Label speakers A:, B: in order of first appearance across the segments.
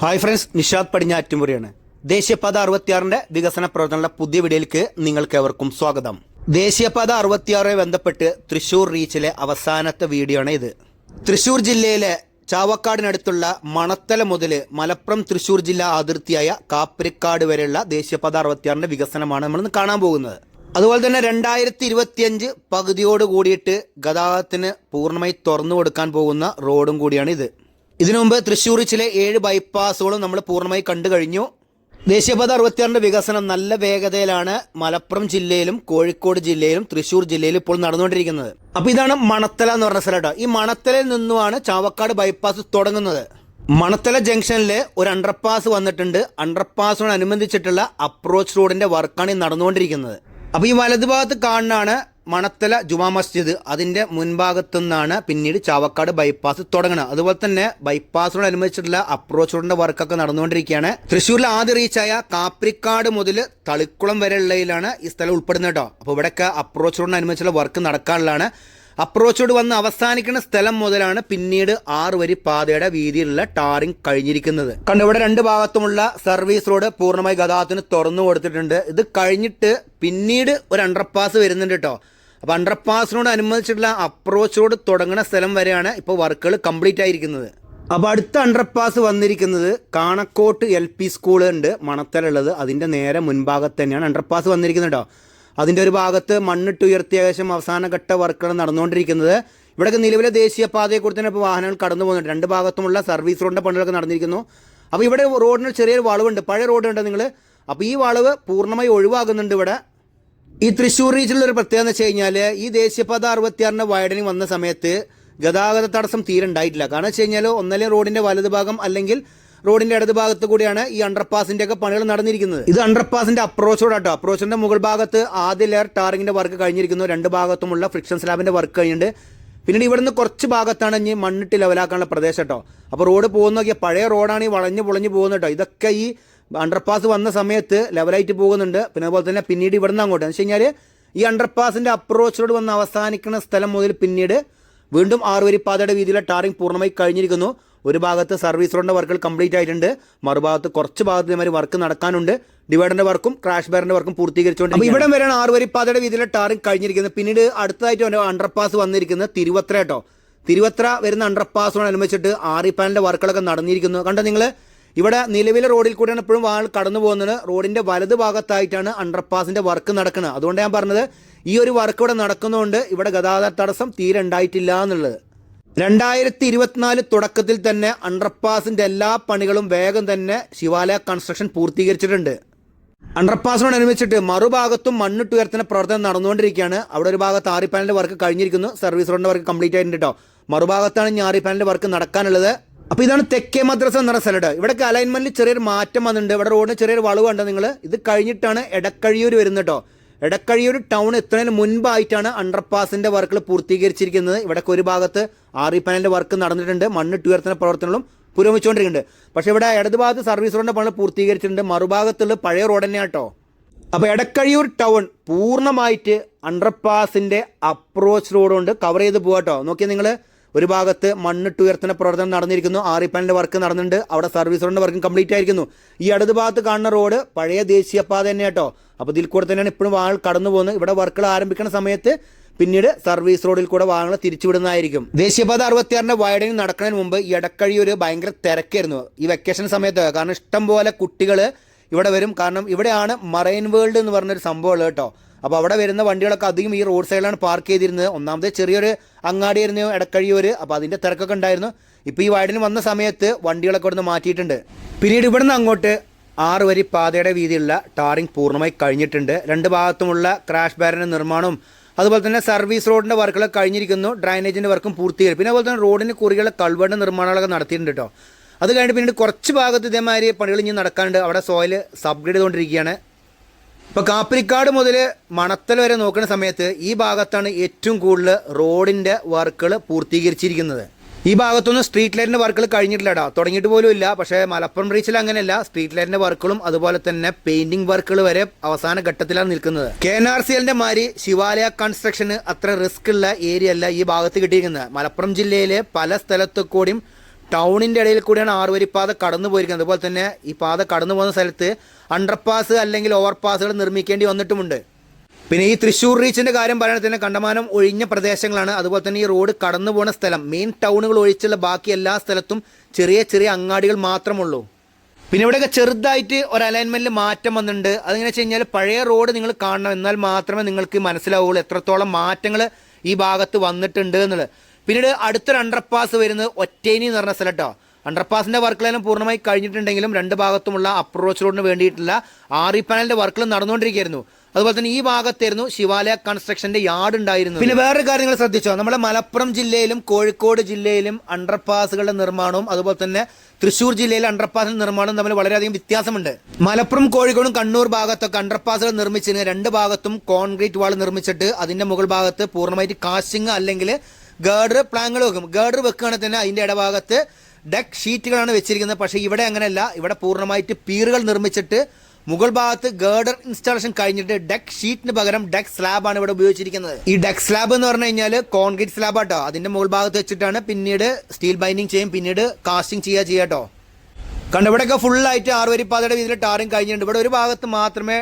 A: Hi friends Nishad പടിഞ്ഞാറ്റുമുറിയാണ്. ദേശീയപാത അറുപത്തിയാറിന്റെ വികസന പ്രവർത്തനങ്ങളുടെ പുതിയ വീഡിയോയിലേക്ക് നിങ്ങൾക്ക് എവർക്കും സ്വാഗതം. ദേശീയപാത അറുപത്തിയാറുമായി ബന്ധപ്പെട്ട് തൃശൂർ റീച്ചിലെ അവസാനത്തെ വീഡിയോ ആണ് ഇത്. തൃശൂർ ജില്ലയിലെ ചാവക്കാടിനടുത്തുള്ള മണത്തല മുതൽ മലപ്പുറം തൃശൂർ ജില്ലാ അതിർത്തിയായ കാപ്പരിക്കാട് വരെയുള്ള ദേശീയപാത അറുപത്തിയാറിന്റെ വികസനമാണ് നമ്മൾ ഇന്ന് കാണാൻ പോകുന്നത്. അതുപോലെ തന്നെ രണ്ടായിരത്തി ഇരുപത്തിയഞ്ച് പകുതിയോട് കൂടിയിട്ട് ഗതാഗതത്തിന് പൂർണമായി തുറന്നു കൊടുക്കാൻ പോകുന്ന റോഡും കൂടിയാണ് ഇത്. ഇതിനു മുമ്പ് തൃശ്ശൂർ ചില ഏഴ് ബൈപ്പാസുകളും നമ്മൾ പൂർണമായി കണ്ടു കഴിഞ്ഞു. ദേശീയപാത അറുപത്തിയാറിന്റെ വികസനം നല്ല വേഗതയിലാണ് മലപ്പുറം ജില്ലയിലും കോഴിക്കോട് ജില്ലയിലും തൃശ്ശൂർ ജില്ലയിലും ഇപ്പോൾ നടന്നുകൊണ്ടിരിക്കുന്നത്. അപ്പൊ ഇതാണ് മണത്തല എന്ന് പറഞ്ഞ സ്ഥലം ഈ മണത്തലയിൽ നിന്നുമാണ് ചാവക്കാട് ബൈപ്പാസ് തുടങ്ങുന്നത്. മണത്തല ജംഗ്ഷനിൽ ഒരു അണ്ടർപാസ് വന്നിട്ടുണ്ട്. അണ്ടർപാസിനോടനുബന്ധിച്ചിട്ടുള്ള അപ്രോച്ച് റോഡിന്റെ വർക്കാണ് ഈ നടന്നുകൊണ്ടിരിക്കുന്നത്. അപ്പൊ ഈ വലതുഭാഗത്ത് കാണുന്നതാണ് മണത്തല ജുമാ മസ്ജിദ് അതിന്റെ മുൻഭാഗത്തു നിന്നാണ് പിന്നീട് ചാവക്കാട് ബൈപ്പാസ് തുടങ്ങുന്നത് അതുപോലെ തന്നെ ബൈപ്പാസിനോടനുബന്ധിച്ചിട്ടുള്ള അപ്രോച്ച് റോഡിന്റെ വർക്കൊക്കെ നടന്നുകൊണ്ടിരിക്കുകയാണ്. തൃശ്ശൂരിൽ ആദ്യ റീച്ചായ കാപ്രിക്കാട് മുതൽ തളിക്കുളം വരെയുള്ളതിലാണ് ഈ സ്ഥലം ഉൾപ്പെടുന്നത് കേട്ടോ. അപ്പോൾ ഇവിടെയൊക്കെ അപ്രോച്ച് റോഡിനനുബന്ധിച്ചുള്ള വർക്ക് നടക്കാനുള്ളതാണ്. അപ്രോച്ച് റോഡ് വന്ന് അവസാനിക്കുന്ന സ്ഥലം മുതലാണ് പിന്നീട് ആറ് വരി പാതയുടെ വീതിയിലുള്ള ടാറിംഗ് കഴിഞ്ഞിരിക്കുന്നത്. കണ്ടു ഇവിടെ രണ്ട് ഭാഗത്തുമുള്ള സർവീസ് റോഡ് പൂർണമായി ഗതാഗതത്തിന് തുറന്നു കൊടുത്തിട്ടുണ്ട്. ഇത് കഴിഞ്ഞിട്ട് പിന്നീട് ഒരു അണ്ടർപാസ് വരുന്നുണ്ട് കേട്ടോ. അപ്പോൾ അണ്ടർപാസിനോട് അനുബന്ധിച്ചിട്ടുള്ള അപ്രോച്ചിനോട് തുടങ്ങുന്ന സ്ഥലം വരെയാണ് ഇപ്പോൾ വർക്കുകൾ കംപ്ലീറ്റ് ആയിരിക്കുന്നത്. അപ്പോൾ അടുത്ത അണ്ടർപാസ് വന്നിരിക്കുന്നത് കാണക്കോട്ട് എൽ പി സ്കൂൾ ഉണ്ട് മണത്തലുള്ളത് അതിന്റെ നേരെ മുൻഭാഗത്ത് തന്നെയാണ് അണ്ടർപാസ് വന്നിരിക്കുന്നത് കേട്ടോ അതിന്റെ ഒരു ഭാഗത്ത് മണ്ണിട്ട് ഉയർത്തിയ ഏകദേശം അവസാനഘട്ട വർക്കുകൾ നടന്നുകൊണ്ടിരിക്കുന്നത്. ഇവിടെയൊക്കെ നിലവിലെ ദേശീയപാതയെക്കുറിച്ച് തന്നെ ഇപ്പോൾ വാഹനങ്ങൾ കടന്നു പോകുന്നുണ്ട്. രണ്ട് ഭാഗത്തുമുള്ള സർവീസ് റോഡിന്റെ പണികളൊക്കെ നടന്നിരിക്കുന്നു. അപ്പോൾ ഇവിടെ റോഡിന് ചെറിയൊരു വളവുണ്ട്. പഴയ റോഡുണ്ട് നിങ്ങൾ അപ്പോൾ ഈ വളവ് പൂർണമായി ഒഴിവാകുന്നുണ്ട് ഇവിടെ. ഈ തൃശ്ശൂർ റീജിയനിലെ ഒരു പ്രത്യേകത എന്ന് വെച്ച് കഴിഞ്ഞാൽ ഈ ദേശീയപാത അറുപത്തിയാറിന് വൈഡനിങ് വന്ന സമയത്ത് ഗതാഗത തടസ്സം തീരെ ഉണ്ടായിട്ടില്ല. കാരണം വെച്ച് കഴിഞ്ഞാൽ ഒന്നല്ലേ റോഡിന്റെ വലതുഭാഗം അല്ലെങ്കിൽ റോഡിന്റെ ഇടത് ഭാഗത്ത് കൂടിയാണ് ഈ അണ്ടർപാസിന്റെ ഒക്കെ പണികൾ നടന്നിരിക്കുന്നത്. ഇത് അണ്ടർപാസിന്റെ അപ്രോച്ച് കേട്ടോ അപ്രോച്ചിന്റെ മുകൾ ഭാഗത്ത് ആദ്യ ലെയർ ടാറിങ്ങിന്റെ വർക്ക് കഴിഞ്ഞിരിക്കുന്നു. രണ്ട് ഭാഗത്തുമുള്ള ഫ്രിക്ഷൻ സ്ലാബിന്റെ വർക്ക് കഴിഞ്ഞിട്ടുണ്ട്. പിന്നീട് ഇവിടുന്ന് കുറച്ച് ഭാഗത്താണ് ഇനി മണ്ണിട്ട് ലെവലാക്കാനുള്ള പ്രദേശം കേട്ടോ അപ്പോൾ റോഡ് പോകുന്ന പഴയ റോഡാണ് ഈ വളഞ്ഞു പൊളഞ്ഞു പോകുന്നത് കേട്ടോ ഇതൊക്കെ ഈ അണ്ടർപാസ് വന്ന സമയത്ത് ലെവലായിട്ട് പോകുന്നുണ്ട്. പിന്നെ അതുപോലെ തന്നെ പിന്നീട് ഇവിടെ നിന്ന് അങ്ങോട്ട്. എന്ന് വെച്ച് കഴിഞ്ഞാൽ ഈ അണ്ടർപാസിന്റെ അപ്രോച്ചിലോട് വന്ന് അവസാനിക്കുന്ന സ്ഥലം മുതൽ പിന്നീട് വീണ്ടും ആറുവരി പാതയുടെ വീതിയിലെ ടാറിംഗ് പൂർണമായി കഴിഞ്ഞിരിക്കുന്നു. ഒരു ഭാഗത്ത് സർവീസ് റോഡിന്റെ വർക്കുകൾ കംപ്ലീറ്റ് ആയിട്ടുണ്ട്. മറുഭാഗത്ത് കുറച്ച് ഭാഗത്ത് ഇതുമാതിരി വർക്ക് നടക്കാനുണ്ട്. ഡിവൈഡറിന്റെ വർക്കും ക്രാഷ് ബാറിന്റെ വർക്കും പൂർത്തീകരിച്ചുകൊണ്ട് അപ്പോൾ ഇവിടെ വരെയാണ് ആറുവരി പാതയുടെ വീതിയിലെ ടാറിംഗ് കഴിഞ്ഞിരിക്കുന്നത്. പിന്നീട് അടുത്തതായിട്ട് അണ്ടർപാസ് വന്നിരിക്കുന്നത് തിരുവത്ര കേട്ടോ തിരുവത്ര വരുന്ന അണ്ടർപാസിനോടനുബന്ധിച്ചിട്ട് ആറി പാനലിന്റെ വർക്കുകളൊക്കെ നടന്നിരിക്കുന്നു. കണ്ടോ നിങ്ങൾ ഇവിടെ നിലവിലെ റോഡിൽ കൂടെയാണ് ഇപ്പോഴും വാൾ കടന്നു പോകുന്നത്. റോഡിന്റെ വലത് ഭാഗത്തായിട്ടാണ് അണ്ടർപാസിന്റെ വർക്ക് നടക്കുന്നത്. അതുകൊണ്ട് ഞാൻ പറഞ്ഞത് ഈ ഒരു വർക്ക് ഇവിടെ നടക്കുന്നതുകൊണ്ട് ഇവിടെ ഗതാഗത തടസ്സം തീരെ ഉണ്ടായിട്ടില്ല എന്നുള്ളത്. രണ്ടായിരത്തി ഇരുപത്തിനാല് തുടക്കത്തിൽ തന്നെ അണ്ടർപാസിന്റെ എല്ലാ പണികളും വേഗം തന്നെ ശിവാലയ കൺസ്ട്രക്ഷൻ പൂർത്തീകരിച്ചിട്ടുണ്ട്. അണ്ടർപാസിനോടനുബന്ധിച്ചിട്ട് മറുഭാഗത്തും മണ്ണിട്ടുയർത്തുന്ന പ്രവർത്തനം നടന്നുകൊണ്ടിരിക്കുകയാണ്. അവിടെ ഒരു ഭാഗത്ത് ആറി പാനലിന്റെ വർക്ക് കഴിഞ്ഞിരിക്കുന്നു. സർവീസ് റോഡിന്റെ വർക്ക് കംപ്ലീറ്റ് ആയിട്ടുണ്ട് കേട്ടോ മറുഭാഗത്താണ് ഇനി ആറി പാനലിന്റെ വർക്ക് നടക്കാനുള്ളത്. അപ്പോൾ ഇതാണ് തെക്കേ മദ്രസ എന്ന് പറഞ്ഞ സ്ഥലം ഇവിടേക്ക് അലൈൻമെന്റിൽ ചെറിയൊരു മാറ്റം വന്നിട്ടുണ്ട്. ഇവിടെ റോഡിന് ചെറിയൊരു വളവ് കണ്ടോ നിങ്ങൾ ഇത് കഴിഞ്ഞിട്ടാണ് എടക്കഴിയൂർ വരുന്നത് കേട്ടോ എടക്കഴിയൂർ ടൗൺ എത്തുന്നതിന് മുൻപായിട്ടാണ് അണ്ടർപാസിന്റെ വർക്കുകൾ പൂർത്തീകരിച്ചിരിക്കുന്നത്. ഇവിടേക്ക് ഒരു ഭാഗത്ത് ആറി പാനലിന്റെ വർക്ക് നടന്നിട്ടുണ്ട്. മണ്ണിട്ട് ഉയർത്തുന്ന പ്രവർത്തനങ്ങളും പുരോഗമിച്ചുകൊണ്ടിരിക്കുന്നുണ്ട്. പക്ഷേ ഇവിടെ ഇടത് ഭാഗത്ത് സർവീസ് റോഡിന്റെ പണി പൂർത്തീകരിച്ചിട്ടുണ്ട്. മറുഭാഗത്തുള്ള പഴയ റോഡ് തന്നെയാണ് കേട്ടോ അപ്പോൾ എടക്കഴിയൂർ ടൗൺ പൂർണമായിട്ട് അണ്ടർപാസിന്റെ അപ്രോച്ച് റോഡ് കൊണ്ട് കവർ ചെയ്ത് പോകാട്ടോ നോക്കിയാൽ നിങ്ങൾ ഒരു ഭാഗത്ത് മണ്ണിട്ട് ഉയർത്തുന്ന പ്രവർത്തനം നടന്നിരിക്കുന്നു. ആറിപ്പാനിന്റെ വർക്ക് നടന്നിട്ടുണ്ട്. അവിടെ സർവീസ് റോഡിന്റെ വർക്കും കംപ്ലീറ്റ് ആയിരിക്കുന്നു. ഈ അടുത്ത ഭാഗത്ത് കാണുന്ന റോഡ് പഴയ ദേശീയപാത തന്നെ കേട്ടോ. അപ്പോൾ ഇതിൽ കൂടെ തന്നെയാണ് ഇപ്പോഴും വാഹനം കടന്നു പോകുന്നത്. ഇവിടെ വർക്കുകൾ ആരംഭിക്കുന്ന സമയത്ത് പിന്നീട് സർവീസ് റോഡിൽ കൂടെ വാഹനങ്ങൾ തിരിച്ചുവിടുന്നതായിരിക്കും. ദേശീയപാത അറുപത്തിയാറിന്റെ വൈഡനിങ് നടക്കുന്നതിന് മുമ്പ് ഇടക്കഴി ഒരു ഭയങ്കര തിരക്കായിരുന്നു. ഈ വെക്കേഷൻ സമയത്ത് കാരണം ഇഷ്ടം പോലെ കുട്ടികൾ ഇവിടെ വരും. കാരണം ഇവിടെയാണ് മറൈൻ വേൾഡ് എന്ന് പറഞ്ഞൊരു സംഭവമുള്ളത് കേട്ടോ. അപ്പോൾ അവിടെ വരുന്ന വണ്ടികളൊക്കെ അധികം ഈ റോഡ് സൈഡിലാണ് പാർക്ക് ചെയ്തിരുന്നത്. ഒന്നാമത് ചെറിയൊരു അങ്ങാടിയായിരുന്നു ഇടക്കഴിയൂർ അപ്പോൾ അതിന്റെ തിരക്കൊക്കെ ഉണ്ടായിരുന്നു. ഇപ്പോൾ ഈ വൈഡിന് വന്ന സമയത്ത് വണ്ടികളൊക്കെ ഇവിടുന്ന് മാറ്റിയിട്ടുണ്ട്. പിന്നീട് ഇവിടുന്ന് അങ്ങോട്ട് ആറ് വരി പാതയുടെ വീതിയുള്ള ടാറിംഗ് പൂർണമായി കഴിഞ്ഞിട്ടുണ്ട്. രണ്ട് ഭാഗത്തുമുള്ള ക്രാഷ് ബാരിന്റെ നിർമ്മാണവും അതുപോലെ തന്നെ സർവീസ് റോഡിന്റെ വർക്കുകളൊക്കെ കഴിഞ്ഞിരിക്കുന്നു. ഡ്രൈനേജിന്റെ വർക്കും പൂർത്തീകരിക്കും പിന്നെ അതുപോലെ തന്നെ റോഡിന് കുറികളുടെ കൾവേടിന്റെ നിർമ്മാണങ്ങളൊക്കെ നടത്തിയിട്ടുണ്ട് കേട്ടോ അത് കഴിഞ്ഞിട്ട് പിന്നീട് കുറച്ച് ഭാഗത്ത് ഇതേമാതിരി പണികൾ ഇനി നടക്കാനുണ്ട്. അവിടെ സോയിൽ സബ്ഗ്രേഡ് ചെയ്തുകൊണ്ടിരിക്കുകയാണ്. ഇപ്പോൾ കാപ്പിരിക്കാട് മുതൽ മണത്തൽ വരെ നോക്കുന്ന സമയത്ത് ഈ ഭാഗത്താണ് ഏറ്റവും കൂടുതൽ റോഡിന്റെ വർക്കുകൾ പൂർത്തീകരിച്ചിരിക്കുന്നത്. ഈ ഭാഗത്തൊന്നും സ്ട്രീറ്റ് ലൈറ്റിന്റെ വർക്കുകൾ കഴിഞ്ഞിട്ടില്ലടാ. തുടങ്ങിയിട്ട് പോലും ഇല്ല. പക്ഷേ മലപ്പുറം റീച്ചിൽ അങ്ങനെയല്ല. സ്ട്രീറ്റ് ലൈറ്റിന്റെ വർക്കുകളും അതുപോലെ തന്നെ പെയിന്റിംഗ് വർക്കുകൾ വരെ അവസാന ഘട്ടത്തിലാണ് നിൽക്കുന്നത്. കെ എൻ ആർ സി എല്ലിന്റെ മാതിരി ശിവാലയ കൺസ്ട്രക്ഷന് അത്ര റിസ്ക് ഉള്ള ഏരിയ അല്ല ഈ ഭാഗത്ത് കിട്ടിയിരിക്കുന്നത്. മലപ്പുറം ജില്ലയിലെ പല സ്ഥലത്തു കൂടിയും ടൗണിന്റെ ഇടയിൽ കൂടിയാണ് ആറുവരിപ്പാത കടന്നു പോയിരിക്കുന്നത്. അതുപോലെ തന്നെ ഈ പാത കടന്നു പോകുന്ന സ്ഥലത്ത് അണ്ടർപാസ് അല്ലെങ്കിൽ ഓവർപാസുകൾ നിർമ്മിക്കേണ്ടി വന്നിട്ടുമുണ്ട്. പിന്നെ ഈ തൃശ്ശൂർ റീച്ചിന്റെ കാര്യം പറയുന്നത് തന്നെ കണ്ടമാനം ഒഴിഞ്ഞ പ്രദേശങ്ങളാണ്. അതുപോലെ തന്നെ ഈ റോഡ് കടന്നു പോകുന്ന സ്ഥലം മെയിൻ ടൗണുകൾ ഒഴിച്ചുള്ള ബാക്കി എല്ലാ സ്ഥലത്തും ചെറിയ ചെറിയ അങ്ങാടികൾ മാത്രമുള്ളൂ. പിന്നെ ഇവിടെയൊക്കെ ചെറുതായിട്ട് ഒരു അലൈൻമെന്റിൽ മാറ്റം വന്നിട്ടുണ്ട്. അതെങ്ങനെ വെച്ച് കഴിഞ്ഞാൽ പഴയ റോഡ് നിങ്ങൾ കാണണം. എന്നാൽ മാത്രമേ നിങ്ങൾക്ക് മനസ്സിലാവുള്ളൂ എത്രത്തോളം മാറ്റങ്ങൾ ഈ ഭാഗത്ത് വന്നിട്ടുണ്ട് എന്നുള്ളത്. പിന്നീട് അടുത്തൊരു അണ്ടർപാസ് വരുന്നത് ഒറ്റേനി എന്ന് പറഞ്ഞ സ്ഥലം കേട്ടോ അണ്ടർപാസിന്റെ വർക്കിലെല്ലാം പൂർണമായി കഴിഞ്ഞിട്ടുണ്ടെങ്കിലും രണ്ട് ഭാഗത്തുമുള്ള അപ്രോച്ച് റോഡിന് വേണ്ടിയിട്ടുള്ള ആറി പാനലിന്റെ വർക്കുകൾ നടന്നുകൊണ്ടിരിക്കുകയായിരുന്നു. അതുപോലെ തന്നെ ഈ ഭാഗത്തായിരുന്നു ശിവാലയ കൺസ്ട്രക്ഷന്റെ യാർഡ് ഉണ്ടായിരുന്നു പിന്നെ വേറൊരു കാര്യങ്ങൾ ശ്രദ്ധിച്ചോ? നമ്മുടെ മലപ്പുറം ജില്ലയിലും കോഴിക്കോട് ജില്ലയിലും അണ്ടർപാസുകളുടെ നിർമ്മാണവും അതുപോലെ തന്നെ തൃശ്ശൂർ ജില്ലയിലെ അണ്ടർപാസിന്റെ നിർമ്മാണവും തമ്മിൽ വളരെയധികം വ്യത്യാസമുണ്ട്. മലപ്പുറം കോഴിക്കോടും കണ്ണൂർ ഭാഗത്തൊക്കെ അണ്ടർപാസുകൾ നിർമ്മിച്ചതിന് രണ്ട് ഭാഗത്തും കോൺക്രീറ്റ് വാൾ നിർമ്മിച്ചിട്ട് അതിന്റെ മുകൾ ഭാഗത്ത് പൂർണമായിട്ട് കാശിങ് അല്ലെങ്കിൽ ഗേഡർ പ്ലാങ്ങൾ വെക്കും. ഗേഡർ വെക്കുകയാണെങ്കിൽ തന്നെ അതിന്റെ ഇടഭാഗത്ത് ഡെക്ക് ഷീറ്റുകളാണ് വെച്ചിരിക്കുന്നത്. പക്ഷേ ഇവിടെ അങ്ങനെയല്ല. ഇവിടെ പൂർണമായിട്ട് പീറുകൾ നിർമ്മിച്ചിട്ട് മുകൾ ഭാഗത്ത് ഗേർഡർ ഇൻസ്റ്റാളേഷൻ കഴിഞ്ഞിട്ട് ഡെക്ക് ഷീറ്റിന് പകരം ഡെക്ക് സ്ലാബാണ് ഇവിടെ ഉപയോഗിച്ചിരിക്കുന്നത്. ഈ ഡെക്ക് സ്ലാബ് എന്ന് പറഞ്ഞു കഴിഞ്ഞാൽ കോൺക്രീറ്റ് സ്ലാബ് ആട്ടോ അതിന്റെ മുകൾ ഭാഗത്ത് വെച്ചിട്ടാണ് പിന്നീട് സ്റ്റീൽ ബൈൻഡിങ് ചെയ്യും. പിന്നീട് കാസ്റ്റിംഗ് ചെയ്യുക ചെയ്യാട്ടോ കണ്ടു? ഇവിടെയൊക്കെ ഫുള്ളായിട്ട് ആറുവരിപ്പാതയുടെ രീതിയിൽ ടാറിങ് കഴിഞ്ഞിട്ടുണ്ട്. ഇവിടെ ഒരു ഭാഗത്ത് മാത്രമേ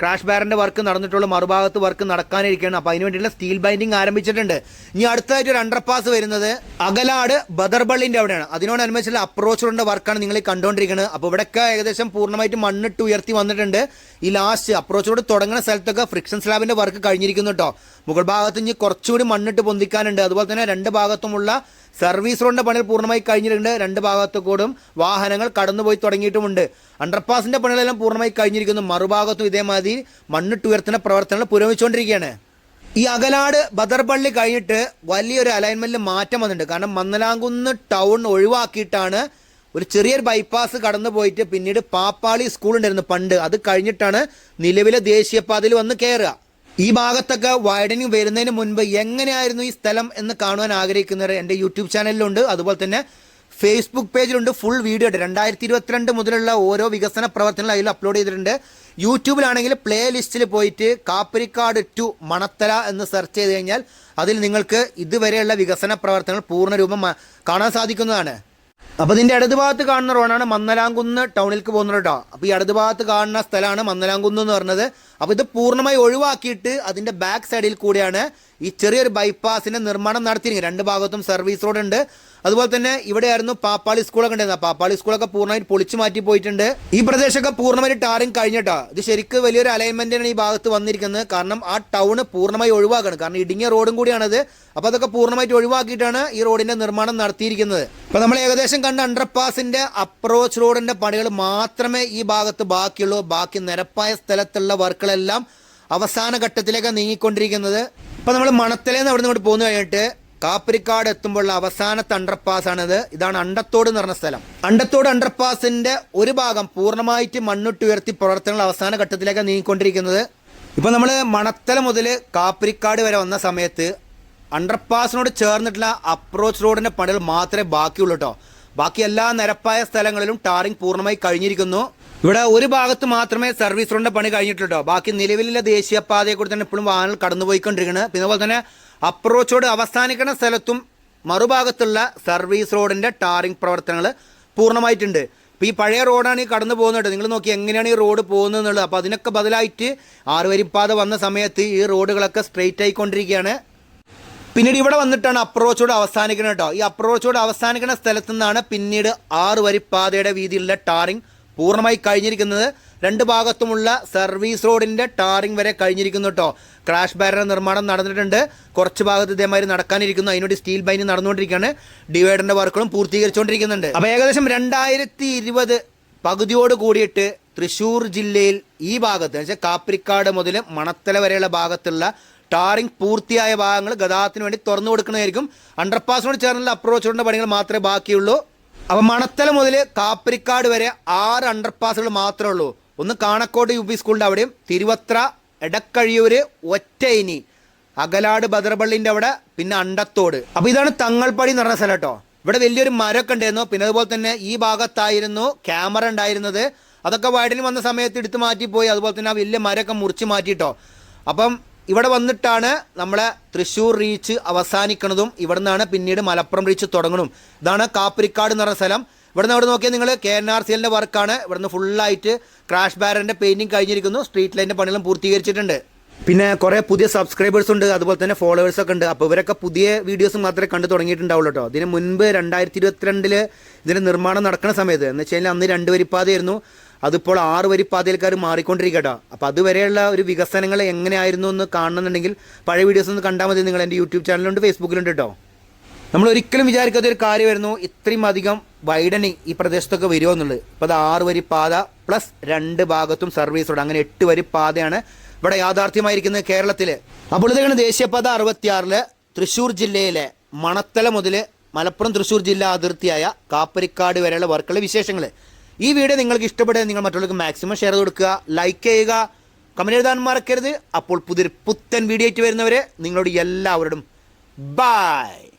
A: ക്രാഷ് ബാറിന്റെ വർക്ക് നടന്നിട്ടുള്ള. മറുഭാഗത്ത് വർക്ക് നടക്കാനിരിക്കുകയാണ്. അപ്പോൾ അതിന് സ്റ്റീൽ ബൈൻഡിങ് ആരംഭിച്ചിട്ടുണ്ട്. ഇനി അടുത്തതായിട്ട് ഒരു അണ്ടർപാസ് വരുന്നത് അകലാട് ബദർബള്ളിന്റെ അവിടെയാണ്. അതിനോടനുബന്ധിച്ചുള്ള അപ്രോച്ച് റോഡിന്റെ വർക്കാണ് നിങ്ങൾ കണ്ടുകൊണ്ടിരിക്കുന്നത്. അപ്പോൾ ഇവിടെയൊക്കെ ഏകദേശം പൂർണമായിട്ട് മണ്ണിട്ട് ഉയർത്തി വന്നിട്ടുണ്ട്. ഈ ലാസ്റ്റ് അപ്രോച്ച് റോഡ് തുടങ്ങുന്ന സ്ഥലത്തൊക്കെ ഫ്രിക്ഷൻ സ്ലാബിന്റെ വർക്ക് കഴിഞ്ഞിരിക്കുന്നു കേട്ടോ മുകൾ ഭാഗത്ത് ഇനി കുറച്ചുകൂടി മണ്ണിട്ട് പൊന്തിക്കാനുണ്ട്. അതുപോലെ തന്നെ രണ്ട് ഭാഗത്തുമുള്ള സർവീസ് റോഡിന്റെ പണികൾ പൂർണമായി കഴിഞ്ഞിട്ടുണ്ട്. രണ്ട് ഭാഗത്തുകൂടും വാഹനങ്ങൾ കടന്നുപോയി തുടങ്ങിയിട്ടുമുണ്ട്. അണ്ടർപാസിന്റെ പണികളെല്ലാം പൂർണമായി കഴിഞ്ഞിരിക്കുന്നു. മറുഭാഗത്തും ഇതേമാതിരി മണ്ണിട്ടുയർത്തുന്ന പ്രവർത്തനങ്ങൾ പുരോഗമിച്ചുകൊണ്ടിരിക്കുകയാണ്. ഈ അകലാട് ബദർപള്ളി കഴിഞ്ഞിട്ട് വലിയൊരു അലൈൻമെന്റിൽ മാറ്റം വന്നിട്ടുണ്ട്. കാരണം മന്നലാങ്കുന്ന് ടൗൺ ഒഴിവാക്കിയിട്ടാണ് ഒരു ചെറിയൊരു ബൈപ്പാസ് കടന്നു പോയിട്ട് പിന്നീട് പാപ്പാളി സ്കൂൾ ഉണ്ടായിരുന്നു പണ്ട്. അത് കഴിഞ്ഞിട്ടാണ് നിലവിലെ ദേശീയപാതയിൽ വന്ന് കയറുക ഈ ഭാഗത്തൊക്കെ വൈഡനിങ് വരുന്നതിന് മുൻപ് എങ്ങനെയായിരുന്നു ഈ സ്ഥലം എന്ന് കാണുവാൻ ആഗ്രഹിക്കുന്നവർ എന്റെ യൂട്യൂബ് ചാനലിലുണ്ട്. അതുപോലെ തന്നെ ഫേസ്ബുക്ക് പേജിലുണ്ട് ഫുൾ വീഡിയോ ഉണ്ട് രണ്ടായിരത്തി ഇരുപത്തിരണ്ട് മുതലുള്ള ഓരോ വികസന പ്രവർത്തനങ്ങൾ അതിൽ അപ്ലോഡ് ചെയ്തിട്ടുണ്ട്. യൂട്യൂബിലാണെങ്കിൽ പ്ലേ ലിസ്റ്റിൽ പോയിട്ട് കാപ്പരിക്കാട് ടു മണത്തല എന്ന് സെർച്ച് ചെയ്ത് കഴിഞ്ഞാൽ അതിൽ നിങ്ങൾക്ക് ഇതുവരെയുള്ള വികസന പ്രവർത്തനങ്ങൾ പൂർണരൂപം കാണാൻ സാധിക്കുന്നതാണ്. അപ്പോൾ ഇതിന്റെ ഇടത് ഭാഗത്ത് കാണുന്ന റോഡാണ് മന്നലാംകുന്ന് ടൗണിലേക്ക് പോകുന്ന റോഡാ അപ്പോൾ ഈ ഇടത് ഭാഗത്ത് കാണുന്ന സ്ഥലമാണ് മന്നലാംകുന്ന് എന്ന് പറഞ്ഞത്. അപ്പോൾ ഇത് പൂർണമായി ഒഴിവാക്കിയിട്ട് അതിന്റെ ബാക്ക് സൈഡിൽ കൂടിയാണ് ഈ ചെറിയൊരു ബൈപ്പാസിന്റെ നിർമ്മാണം നടത്തിയിരുന്നു രണ്ട് ഭാഗത്തും സർവീസ് റോഡ് ഉണ്ട്. അതുപോലെ തന്നെ ഇവിടെയായിരുന്നു പാപ്പാളി സ്കൂളൊക്കെ ഉണ്ടായിരുന്നത്. പാപ്പാളി സ്കൂളൊക്കെ പൂർണമായിട്ട് പൊളിച്ചു മാറ്റി പോയിട്ടുണ്ട്. ഈ പ്രദേശമൊക്കെ പൂർണമായിട്ട് ടാറിങ് കഴിഞ്ഞിട്ടാ ഇത് ശരിക്കും വലിയൊരു അലൈൻമെന്റാണ് ഈ ഭാഗത്ത് വന്നിരിക്കുന്നത്. കാരണം ആ ടൗണ് പൂർണമായി ഒഴിവാക്കണം. കാരണം ഇടുങ്ങിയ റോഡും കൂടിയാണത്. അപ്പോൾ അതൊക്കെ പൂർണമായിട്ട് ഒഴിവാക്കിയിട്ടാണ് ഈ റോഡിന്റെ നിർമ്മാണം നടത്തിയിരിക്കുന്നത്. അപ്പോൾ നമ്മൾ ഏകദേശം കണ്ട അണ്ടർപാസിന്റെ അപ്രോച്ച് റോഡിന്റെ പണികൾ മാത്രമേ ഈ ഭാഗത്ത് ബാക്കിയുള്ളൂ. ബാക്കി നിരപ്പായ സ്ഥലത്തുള്ള വർക്കുകളെല്ലാം അവസാന ഘട്ടത്തിലേക്ക് നീങ്ങിക്കൊണ്ടിരിക്കുന്നത്. ഇപ്പൊ നമ്മൾ മണത്തലേന്ന് അവിടെ നിന്ന് പോന്നു കഴിഞ്ഞിട്ട് കാപ്പരിക്കാട് എത്തുമ്പോഴുള്ള അവസാനത്തെ അണ്ടർപാസ് ആണിത്. ഇതാണ് അണ്ടത്തോട് എന്ന് പറഞ്ഞ സ്ഥലം. അണ്ടത്തോട് അണ്ടർപാസിന്റെ ഒരു ഭാഗം പൂർണമായിട്ട് മണ്ണിട്ട് ഉയർത്തി പ്രവർത്തനങ്ങൾ അവസാന ഘട്ടത്തിലേക്ക് നീങ്ങിക്കൊണ്ടിരിക്കുന്നത്. ഇപ്പൊ നമ്മൾ മണത്തല മുതൽ കാപ്പരിക്കാട് വരെ വന്ന സമയത്ത് അണ്ടർപാസിനോട് ചേർന്നിട്ടുള്ള അപ്രോച്ച് റോഡിന്റെ പണികൾ മാത്രമേ ബാക്കിയുള്ളൂ കേട്ടോ ബാക്കി എല്ലാ നിരപ്പായ സ്ഥലങ്ങളിലും ടാറിംഗ് പൂർണമായി കഴിഞ്ഞിരിക്കുന്നു. ഇവിടെ ഒരു ഭാഗത്ത് മാത്രമേ സർവീസ് റോഡിന്റെ പണി കഴിഞ്ഞിട്ടുള്ളൂ. ബാക്കി നിലവിലുള്ള ദേശീയപാതയെ കൂടി തന്നെ ഇപ്പോഴും വാഹനങ്ങൾ കടന്നുപോയിക്കൊണ്ടിരിക്കുന്നത് പിന്നെ അതുപോലെ തന്നെ അപ്രോച്ചോട് അവസാനിക്കുന്ന സ്ഥലത്തും മറുഭാഗത്തുള്ള സർവീസ് റോഡിന്റെ ടാറിംഗ് പ്രവർത്തനങ്ങൾ പൂർണമായിട്ടുണ്ട്. ഇപ്പോൾ ഈ പഴയ റോഡാണ് ഈ കടന്നു പോകുന്നത് നിങ്ങൾ നോക്കി എങ്ങനെയാണ് ഈ റോഡ് പോകുന്നത് എന്നുള്ളത് അപ്പോൾ അതിനൊക്കെ ബദലായിട്ട് ആറുവരിപ്പാത വന്ന സമയത്ത് ഈ റോഡുകളൊക്കെ സ്ട്രെയിറ്റ് ആയിക്കൊണ്ടിരിക്കുകയാണ്. പിന്നീട് ഇവിടെ വന്നിട്ടാണ് അപ്രോച്ചോട് അവസാനിക്കുന്നത് കേട്ടോ. ഈ അപ്രോച്ചോട് അവസാനിക്കുന്ന സ്ഥലത്തു നിന്നാണ് പിന്നീട് ആറുവരിപ്പാതയുടെ വരി പാതയുടെ വീതിയിലുള്ള ടാറിംഗ് പൂർണമായി കഴിഞ്ഞിരിക്കുന്നത് രണ്ട് ഭാഗത്തുമുള്ള സർവീസ് റോഡിന്റെ ടാറിംഗ് വരെ കഴിഞ്ഞിരിക്കുന്നു കേട്ടോ. ക്രാഷ് ബാരർ നിർമ്മാണം നടന്നിട്ടുണ്ട്. കുറച്ച് ഭാഗത്ത് ഇതേമാതിരി നടക്കാനിരിക്കുന്നു. അതിനോട് സ്റ്റീൽ ബൈൻഡ് നടന്നുകൊണ്ടിരിക്കുകയാണ്. ഡിവൈഡറിന്റെ വർക്കുകളും പൂർത്തീകരിച്ചുകൊണ്ടിരിക്കുന്നുണ്ട്. അപ്പോൾ ഏകദേശം രണ്ടായിരത്തി ഇരുപത് പകുതിയോട് കൂടിയിട്ട് തൃശ്ശൂർ ജില്ലയിൽ ഈ ഭാഗത്ത് എന്ന് വെച്ചാൽ കാപ്പിരിക്കാട് മുതൽ മണത്തല വരെയുള്ള ഭാഗത്തുള്ള ടാറിംഗ് പൂർത്തിയായ ഭാഗങ്ങൾ ഗതാഗതത്തിന് വേണ്ടി തുറന്നു കൊടുക്കുന്നതായിരിക്കും. അണ്ടർപാസിനോട് ചേർന്നുള്ള അപ്രോച്ച് പണികൾ മാത്രമേ ബാക്കിയുള്ളൂ. അപ്പം മണത്തല മുതൽ കാപ്പരിക്കാട് വരെ ആറ് അണ്ടർപാസുകൾ മാത്രമേ ഉള്ളൂ. ഒന്ന് കാണക്കോട് യു പി സ്കൂളിന്റെ അവിടെയും തിരുവത്ര എടക്കഴിയൂര് ഒറ്റയിനി അകലാട് ബദർപള്ളിന്റെ അവിടെ പിന്നെ അണ്ടത്തോട്. അപ്പോൾ ഇതാണ് തങ്ങൾപ്പടി എന്ന് പറഞ്ഞ സ്ഥലം കേട്ടോ. ഇവിടെ വലിയൊരു മരമൊക്കെ ഉണ്ടായിരുന്നു. പിന്നെ അതുപോലെ തന്നെ ഈ ഭാഗത്തായിരുന്നു ക്യാമറ ഉണ്ടായിരുന്നത്. അതൊക്കെ വയഡിന് വന്ന സമയത്ത് എടുത്ത് മാറ്റിപ്പോയി. അതുപോലെ തന്നെ ആ വലിയ മരമൊക്കെ മുറിച്ച് മാറ്റിയിട്ടോ. അപ്പം ഇവിടെ വന്നിട്ടാണ് നമ്മളെ തൃശ്ശൂർ റീച്ച് അവസാനിക്കുന്നതും ഇവിടെ നിന്നാണ് പിന്നീട് മലപ്പുറം റീച്ച് തുടങ്ങണം ഇതാണ് കാപ്പരിക്കാട് എന്ന് പറഞ്ഞ സ്ഥലം. ഇവിടെ നിന്ന് അവിടെ നോക്കിയാൽ നിങ്ങൾ കെ എൻ ആർ സി എല്ലിന്റെ വർക്കാണ്. ഇവിടുന്ന് ഫുള്ളായിട്ട് ക്രാഷ് ബാരന്റെ പെയിന്റിങ് കഴിഞ്ഞിരിക്കുന്നു. സ്ട്രീറ്റ് ലൈന്റെ പണികളും പൂർത്തീകരിച്ചിട്ടുണ്ട്. പിന്നെ കുറേ പുതിയ സബ്സ്ക്രൈബേഴ്സ് ഉണ്ട്. അതുപോലെ തന്നെ ഫോളോവേഴ്സ് ഒക്കെ ഉണ്ട്. അപ്പോൾ ഇവരൊക്കെ പുതിയ വീഡിയോസ് മാത്രമേ കണ്ടു തുടങ്ങിയിട്ടുണ്ടാവുള്ളൂ കേട്ടോ. ഇതിന് മുൻപ് രണ്ടായിരത്തി ഇരുപത്തിരണ്ടിൽ ഇതിന്റെ നിർമ്മാണം നടക്കുന്ന സമയത്ത് എന്ന് വെച്ച് കഴിഞ്ഞാൽ അന്ന് രണ്ട് വരിപ്പാതയായിരുന്നു. അതിപ്പോൾ ആറ് വരിപ്പാതയിൽക്കാർ മാറിക്കൊണ്ടിരിക്കട്ടോ. അപ്പോൾ അതുവരെയുള്ള ഒരു വികസനങ്ങൾ എങ്ങനെയായിരുന്നു എന്ന് കാണണമെന്നുണ്ടെങ്കിൽ പഴയ വീഡിയോസ് ഒന്ന് കണ്ടാൽ മതി. നിങ്ങൾ എന്റെ യൂട്യൂബ് ചാനലുണ്ട് ഫേസ്ബുക്കിലുണ്ട് കേട്ടോ നമ്മൾ ഒരിക്കലും വിചാരിക്കാത്ത ഒരു കാര്യമായിരുന്നു ഇത്രയും അധികം വൈഡനിങ് ഈ പ്രദേശത്തൊക്കെ വരുമോ എന്നുള്ളത്. ഇപ്പോൾ അത് ആറ് വരി പാത പ്ലസ് രണ്ട് ഭാഗത്തും സർവീസ് അങ്ങനെ എട്ട് വരി പാതയാണ് ഇവിടെ യാഥാർത്ഥ്യമായിരിക്കുന്നത് കേരളത്തിൽ അപ്പോൾ ഇതാണ് ദേശീയപാത അറുപത്തിയാറിൽ തൃശ്ശൂർ ജില്ലയിലെ മണത്തല മുതൽ മലപ്പുറം തൃശ്ശൂർ ജില്ലാ അതിർത്തിയായ കാപ്പരിക്കാട് വരെയുള്ള വർക്കുള്ള വിശേഷങ്ങൾ ഈ വീഡിയോ നിങ്ങൾക്ക് ഇഷ്ടപ്പെടുക നിങ്ങൾ മറ്റുള്ളവർക്ക് മാക്സിമം ഷെയർ കൊടുക്കുക ലൈക്ക് ചെയ്യുക കമന്റ് എഴുതാൻ മറക്കരുത്. അപ്പോൾ പുതിയൊരു പുത്തൻ വീഡിയോ ആയിട്ട് വരുന്നവരെ നിങ്ങളോട് എല്ലാവരോടും ബൈ